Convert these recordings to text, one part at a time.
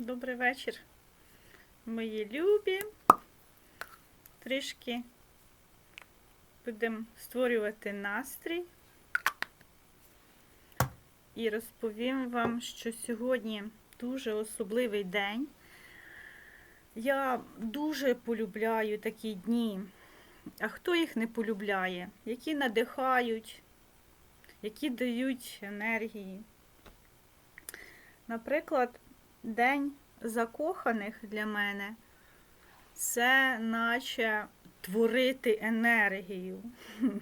Добрий вечір, мої любі. Трішки будемо створювати настрій. І розповім вам, що сьогодні дуже особливий день. Я дуже полюбляю такі дні. А хто їх не полюбляє? Які надихають, які дають енергії. Наприклад, День закоханих для мене це наче творити енергію.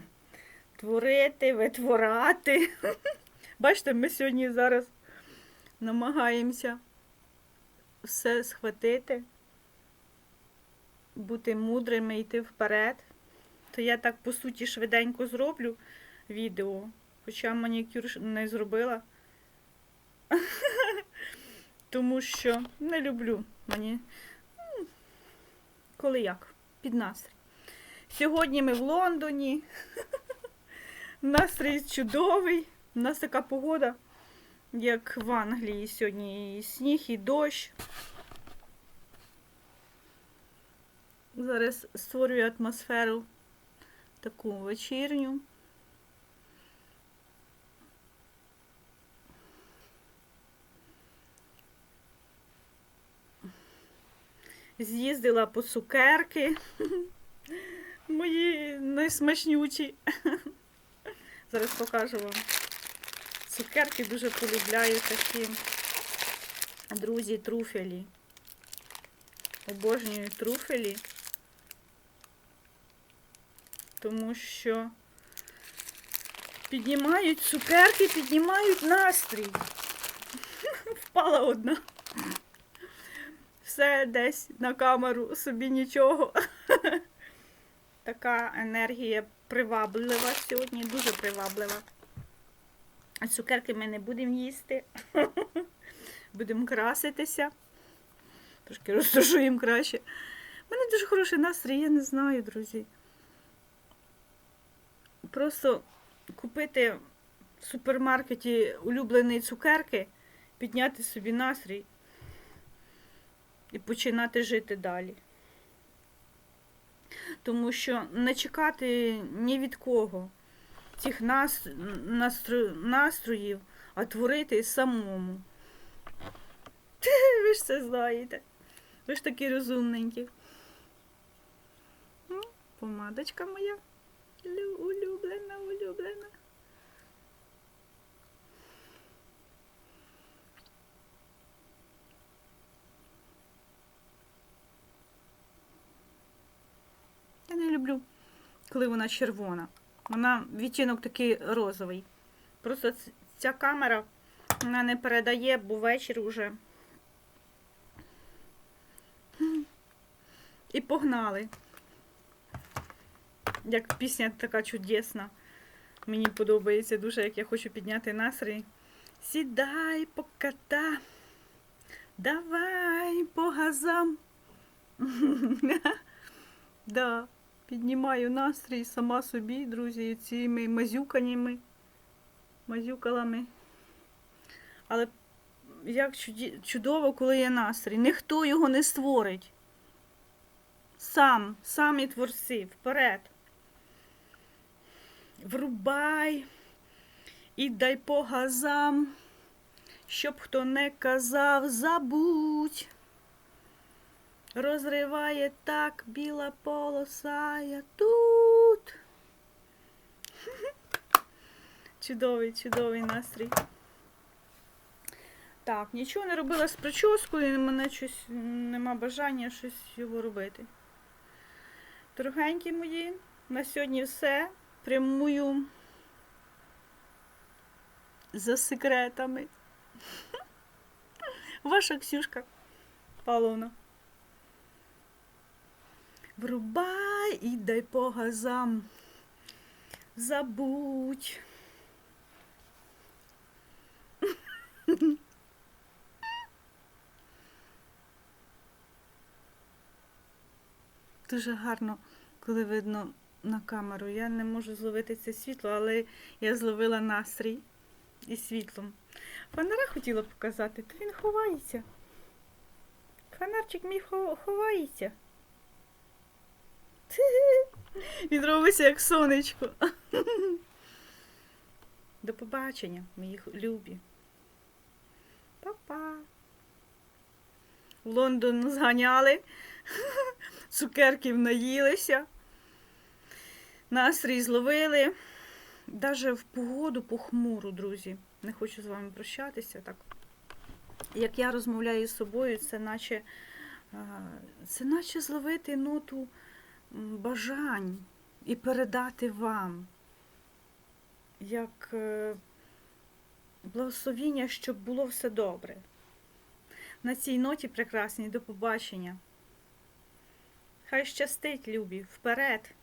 Творити, витворати. Бачите, ми сьогодні зараз намагаємося все схватити, бути мудрими, йти вперед. То я так, по суті, швиденько зроблю відео, хоча манікюр не зробила. Тому що не люблю мені. Коли як? Під настрій. Сьогодні ми в Лондоні. Настрій чудовий. У нас така погода, як в Англії сьогодні і сніг, і дощ. Зараз створюю атмосферу таку вечірню. З'їздила по цукерки. Мої найсмачнючі. Зараз покажу вам. Цукерки дуже полюбляю такі. Друзі, труфелі. Обожнюю труфелі. Тому що піднімають цукерки, піднімають настрій. Впала одна все десь на камеру, собі нічого. Така енергія приваблива сьогодні, дуже приваблива. Цукерки ми не будемо їсти. Будемо краситися. Трошки розташуємо краще. У мене дуже хороший настрій, я не знаю, друзі. Просто купити в супермаркеті улюблені цукерки, підняти собі настрій і починати жити далі. Тому що не чекати ні від кого цих настроїв, а творити самому. Ви ж це знаєте. Ви ж такі розумненькі. Ну, Помадочка моя. Улюблена, улюблена. Я не люблю, коли вона червона. Вона відтінок такий розовий. Просто ця камера вона не передає, бо вечір уже. І погнали. Як пісня така чудесна. Мені подобається дуже, як я хочу підняти настрій. Сідай по кота, давай по газам. Да, піднімаю настрій сама собі, друзі, цими мазюканнями, мазюкалами. Але як чудово, коли є настрій. Ніхто його не створить. Сам, самі творці, вперед. Врубай і дай по газам, щоб хто не казав, забудь. Розриває так біла полоса, я тут. Чудовий, чудовий настрій. Так, нічого не робила з прическою, мене щось нема бажання щось його робити. Дорогенькі мої, на сьогодні все. Прямую за секретами. Ваша Ксюшка Павловна. Врубай і дай по газам. Забудь. Дуже гарно, коли видно на камеру. Я не можу зловити це світло, але я зловила настрій і світлом. Фонаря хотіла показати, то він ховається. Фонарчик мій ховається. Він робиться як сонечко. До побачення, мої любі. Па-па. Лондон зганяли, цукерків наїлися, настрій зловили. Даже в погоду похмуру, друзі. Не хочу з вами прощатися. Так. Як я розмовляю з собою, це наче, це наче зловити ноту бажань і передати вам. Як е, благословіння, щоб було все добре. На цій ноті прекрасній до побачення. Хай щастить, любі, вперед!